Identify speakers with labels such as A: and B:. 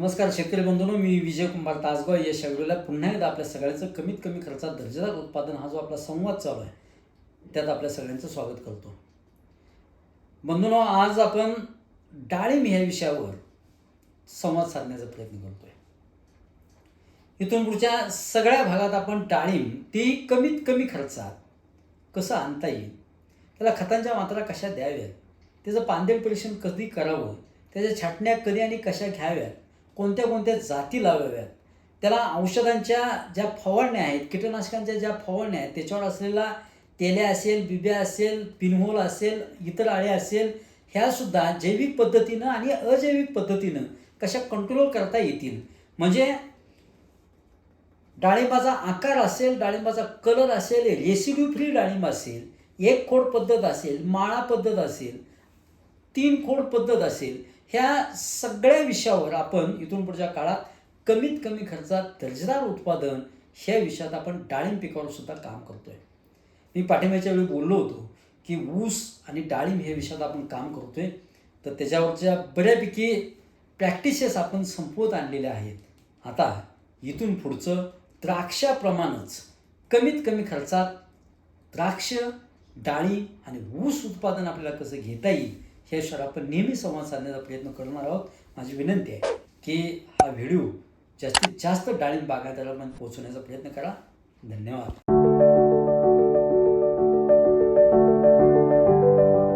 A: नमस्कार शेतकरी बंधूंनो मी विजय कुंभार तासगाव. या शेवटीला पुन्हा एकदा आपल्या सगळ्यांचं कमीत कमी खर्चात दर्जेदार उत्पादन हा जो आपला संवाद चालू आहे त्यात आपल्या सगळ्यांचं स्वागत करतो. बंधूंनो आज आपण डाळिंब ह्या विषयावर संवाद साधण्याचा प्रयत्न करतोय. इथून पुढच्या सगळ्या भागात आपण डाळिंब ती कमीत कमी खर्चात कसं आणता येईल त्याला खतांच्या मात्रा कशा द्याव्यात त्याचं पांदेल परीक्षण कधी करावं त्याच्या छाटण्या कधी आणि कशा घ्याव्यात कोणत्या कोणत्या जाती लावाव्यात? त्याला औषधांच्या ज्या फवारण्या आहेत कीटकनाशकांच्या ज्या फवारण्या आहेत त्याच्यावर असलेला तेल्या असेल बिब्या असेल पिनहोल असेल इतर आळ्या असेल ह्यासुद्धा जैविक पद्धतीनं आणि अजैविक पद्धतीनं कशा कंट्रोल करता येतील? म्हणजे डाळिंबाचा आकार असेल डाळिंबाचा कलर असेल रेसिड्यू फ्री डाळिंब असेल एक खोड पद्धत असेल माळा पद्धत असेल तीन खोड पद्धत असेल ह्या सगळ्या विषयावर आपण इथून पुढच्या काळात कमीत कमी खर्चात दर्जेदार उत्पादन ह्या विषयात आपण डाळिंब पिकावर सुद्धा काम करतोय. मी पाठिंब्याच्या वेळी बोललो होतो की ऊस आणि डाळिंब ह्या विषयात आपण काम करतोय. तर त्याच्यावरच्या बऱ्यापैकी प्रॅक्टिसेस आपण संपवत आणलेल्या आहेत. आता इथून पुढचं द्राक्षाप्रमाणच कमीत कमी खर्चात द्राक्ष डाळी आणि ऊस उत्पादन आपल्याला कसं घेता येईल ह्या आपण नेहमी संवाद साधण्याचा प्रयत्न करणार आहोत. माझी विनंती आहे की हा व्हिडिओ जास्तीत जास्त डाळिंब बागायतदारांपर्यंत पोहोचवण्याचा प्रयत्न करा. धन्यवाद.